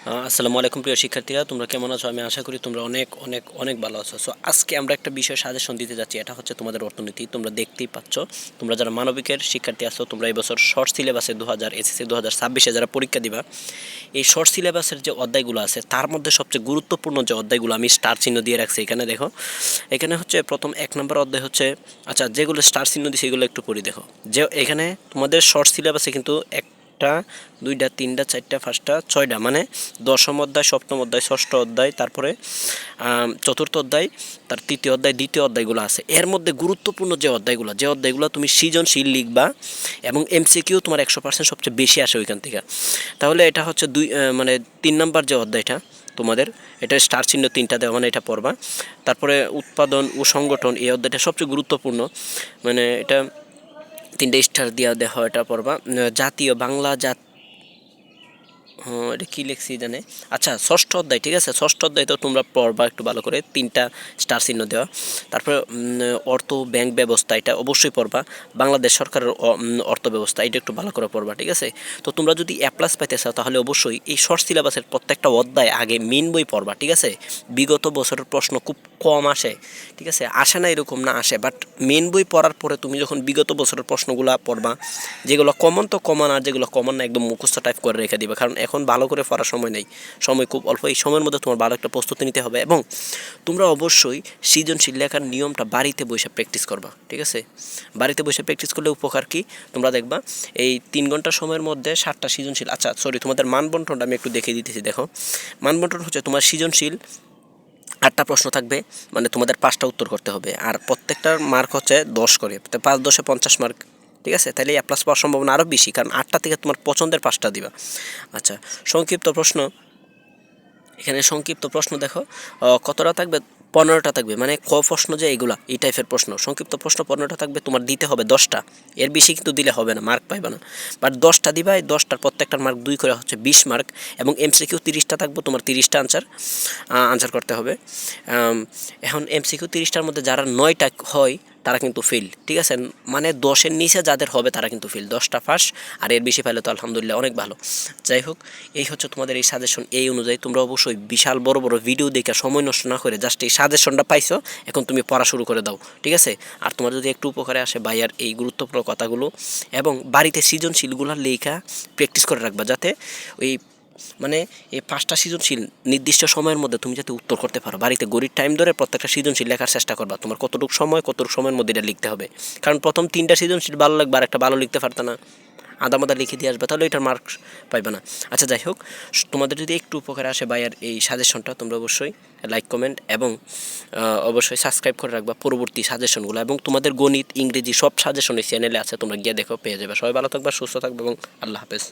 আসসালামু আলাইকুম প্রিয় শিক্ষার্থীরা, তোমরা কেমন আছো? আমি আশা করি তোমরা অনেক অনেক অনেক ভালো আছো। সো আজকে আমরা একটা বিষয় সাজেশন দিতে যাচ্ছি। এটা হচ্ছে তোমাদের অর্থনীতি। তোমরা দেখতেই পাচ্ছ, তোমরা যারা মানবিকের শিক্ষার্থী আছো, তোমরা এবছর শর্ট সিলেবাসে দু হাজার এসএসসি দু হাজার ছাব্বিশে যারা পরীক্ষা দিবা, এই শর্ট সিলেবাসের যে অধ্যায়গুলো আছে, তার মধ্যে সবচেয়ে গুরুত্বপূর্ণ যে অধ্যায়গুলো আমি স্টার চিহ্ন দিয়ে রাখছি এখানে দেখো। এখানে হচ্ছে প্রথম এক নম্বর অধ্যায় হচ্ছে আচ্ছা যেগুলো স্টার চিহ্ন দিয়েছি সেগুলো একটু পড়ি দেখো। যে এখানে তোমাদের শর্ট সিলেবাসে কিন্তু এক একটা দুইটা, তিনটা, চারটা, পাঁচটা, ছয়টা মানে দশম অধ্যায়, সপ্তম অধ্যায়, ষষ্ঠ অধ্যায়, তারপরে চতুর্থ অধ্যায়, তার তৃতীয় অধ্যায়, দ্বিতীয় অধ্যায়গুলো আছে। এর মধ্যে গুরুত্বপূর্ণ যে অধ্যায়গুলো যে অধ্যায়গুলো তুমি সৃজনশীল লিখবা এবং এমসিকিউ তোমার একশো পার্সেন্ট সবচেয়ে বেশি আসে ওইখান থেকে। তাহলে এটা হচ্ছে দুই মানে তিন নাম্বার যে অধ্যায়টা তোমাদের, এটা স্টার চিহ্ন তিনটা দেওয়া মানে এটা পড়বা। তারপরে উৎপাদন ও সংগঠন, এই অধ্যায়টা সবচেয়ে গুরুত্বপূর্ণ। মানে এটা তিনটে স্টার দিয়া দেওয়া এটা পড়বা। জাতীয় বাংলা জাত এটা কী লিখছি জানে? আচ্ছা ষষ্ঠ অধ্যায়, ঠিক আছে? ষষ্ঠ অধ্যায় তো তোমরা পড়বা একটু ভালো করে, তিনটা স্টার চিহ্ন দেওয়া। তারপরে অর্থ ব্যাংক ব্যবস্থা, এটা অবশ্যই পড়বা। বাংলাদেশ সরকারের অর্থ ব্যবস্থা, এটা একটু ভালো করে পড়বা, ঠিক আছে? তো তোমরা যদি এ প্লাস পাইতে চাও, তাহলে অবশ্যই এই শর্ট সিলেবাসের প্রত্যেকটা অধ্যায় আগে মেন বই পড়বা, ঠিক আছে? বিগত বছরের প্রশ্ন খুব কম আসে, ঠিক আছে? আসে না, এরকম না আসে বাট মেন বই পড়ার পরে তুমি যখন বিগত বছরের প্রশ্নগুলো পড়বা, যেগুলো কমন তো কমন আর যেগুলো কমন না, একদম মুখস্থ টাইপ করে রেখে দিবে, কারণ এখন ভালো করে পড়ার সময় নেই। সময় খুব অল্প। এই সময়ের মধ্যে তোমার ভালো একটা প্রস্তুতি নিতে হবে এবং তোমরা অবশ্যই সৃজনশীল লেখার নিয়মটা বাড়িতে বসে প্র্যাকটিস করবা, ঠিক আছে? বাড়িতে বসে প্র্যাকটিস করলে উপকার কি? তোমরা দেখবা, এই তিন ঘণ্টা সময়ের মধ্যে সাতটা সৃজনশীল আচ্ছা সরি তোমাদের মানবন্টনটা আমি একটু দেখে দিতেছি, দেখো। মানবন্টন হচ্ছে তোমার সৃজনশীল আটটা প্রশ্ন থাকবে মানে তোমাদের পাঁচটা উত্তর করতে হবে। আর প্রত্যেকটার মার্ক হচ্ছে দশ করে পাঁচ, দশে পঞ্চাশ মার্ক ঠিক আছে? তাহলে এ প্লাস পাওয়ার সম্ভাবনা আরও বেশি, কারণ আটটা থেকে তোমার পছন্দের পাঁচটা দিবা। আচ্ছা সংক্ষিপ্ত প্রশ্ন। এখানে সংক্ষিপ্ত প্রশ্ন দেখো কতটা থাকবে? পনেরোটা থাকবে মানে ক প্রশ্ন যে এগুলা, এই টাইপের প্রশ্ন। সংক্ষিপ্ত প্রশ্ন পনেরোটা থাকবে, তোমার দিতে হবে দশটা। এর বেশি কিন্তু দিলে হবে না মার্ক পাইবে না। বাট দশটা দিবা, এই দশটার প্রত্যেকটার মার্ক দুই করে হচ্ছে বিশ মার্ক এবং এমসিকিউ তিরিশটা থাকবে, তোমার তিরিশটা আনসার আনসার করতে হবে। এখন এমসিকিউ তিরিশটার মধ্যে যারা নয়টা হয় তারা কিন্তু ফেল ঠিক আছে? মানে দশের নিচে যাদের হবে তারা কিন্তু ফেল দশটা ফার্স্ট আর এর বেশি পাইলে তো আলহামদুলিল্লাহ অনেক ভালো। যাই হোক, এই হচ্ছে তোমাদের এই সাজেশন এই অনুযায়ী তোমরা অবশ্যই বিশাল বড় বড় ভিডিও দেখে সময় নষ্ট না করে জাস্ট এই সাজেশনটা পাইছো, এখন তুমি পড়া শুরু করে দাও, ঠিক আছে? আর তোমার যদি একটু উপকারে আসে ভাইয়ার এই গুরুত্বপূর্ণ কথাগুলো, এবং বাড়িতে সৃজনশীলগুলো লেখা প্র্যাকটিস করে রাখবা যাতে ওই মানে এই পাঁচটা সৃজনশীল নির্দিষ্ট সময়ের মধ্যে তুমি যাতে উত্তর করতে পারো। বাড়িতে গরিব টাইম ধরে প্রত্যেকটা সৃজনশীল লেখার চেষ্টা করবা। তোমার কতটুকু সময়, কতটুকু সময়ের মধ্যে এটা লিখতে হবে। কারণ প্রথম তিনটা সৃজনশীল ভালো লাগবে আর একটা ভালো লিখতে পারতো না। আদা মাদা লিখে দিয়ে আসবে, তাহলে এটার মার্কস পাইবে না। আচ্ছা যাই হোক, তোমাদের যদি একটু উপকারে আসে বাইয়ার এই সাজেশনটা তোমরা অবশ্যই লাইক কমেন্ট এবং অবশ্যই সাবস্ক্রাইব করে রাখবা পরবর্তী সাজেশনগুলো এবং তোমাদের গণিত, ইংরেজি সব সাজেশন এই চ্যানেলে আছে, তোমরা গিয়ে দেখো, পেয়ে যাবে। সবাই ভালো থাকবা, সুস্থ থাকবে এবং আল্লাহ হাফেজ।